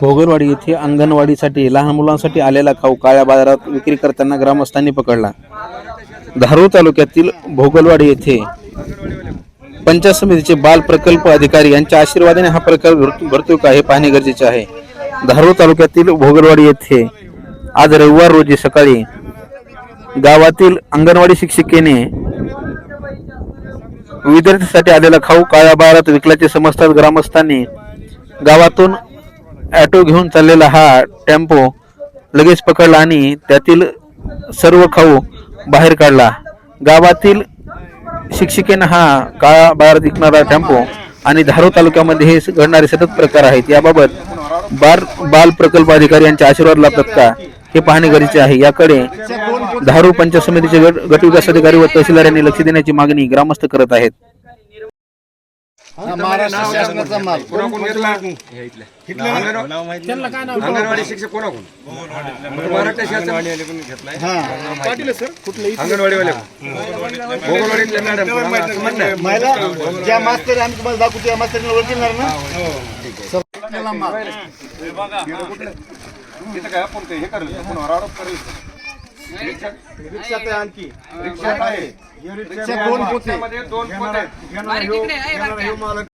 भोगरवाडी येथे अंगणवाडीसाठी लहान मुलांसाठी आलेला खाऊ काळ्या बाजारात विक्री करताना ग्रामस्थांनी पकडला. धारूर तालुक्यातील भोगलवाडी येथे पंचायत समितीचे बाल प्रकल्प अधिकारी यांच्या आशीर्वादाने हा प्रकार घडतो का हे पाहणे गरजेचे आहे. धारूर तालुक्यातील भोगलवाडी येथे आज रविवार रोजी सकाळी गावातील अंगणवाडी शिक्षिकेने विद्यार्थ्यांसाठी आलेला खाऊ काळ्या बाजारात विकल्याचे समजतात ग्रामस्थांनी गावातून ॲटो घेऊन चाललेला हा टेम्पो लगेच पकडला आणि त्यातील सर्व खाऊ बाहेर काढला. गावातील शिक्षिकेनं हा काळा बाहेर दिसणारा टेम्पो आणि धारो तालुक्यामध्ये हे घडणारे सतत प्रकार आहेत. याबाबत बार बाल प्रकल्प अधिकारी यांच्या आशीर्वाद लाभतात का हे पाहणे गरजेचे आहे. याकडे धारू पंचायत समितीचे गट गटविकास अधिकारी व तहसीलदार यांनी लक्ष देण्याची मागणी ग्रामस्थ करत आहेत. हा महाराष्ट्र शासनाचा माल. कोणाकडून घेतला? अंगणवाडी अंगणवाडी शिक्षक कोणाकडून? महाराष्ट्र शासन हा. मॅडम. महिला ज्या मास्तर आम्ही तुम्हाला दाखवू त्या मास्तरीला ओळखणार ना? माल. काय आपण ते हे करेल. कोणावर आरोप करेल रिक्षा ते आणखी. रिक्षा आहे. रिक्षा दोन पोते. मध्ये दोन पोते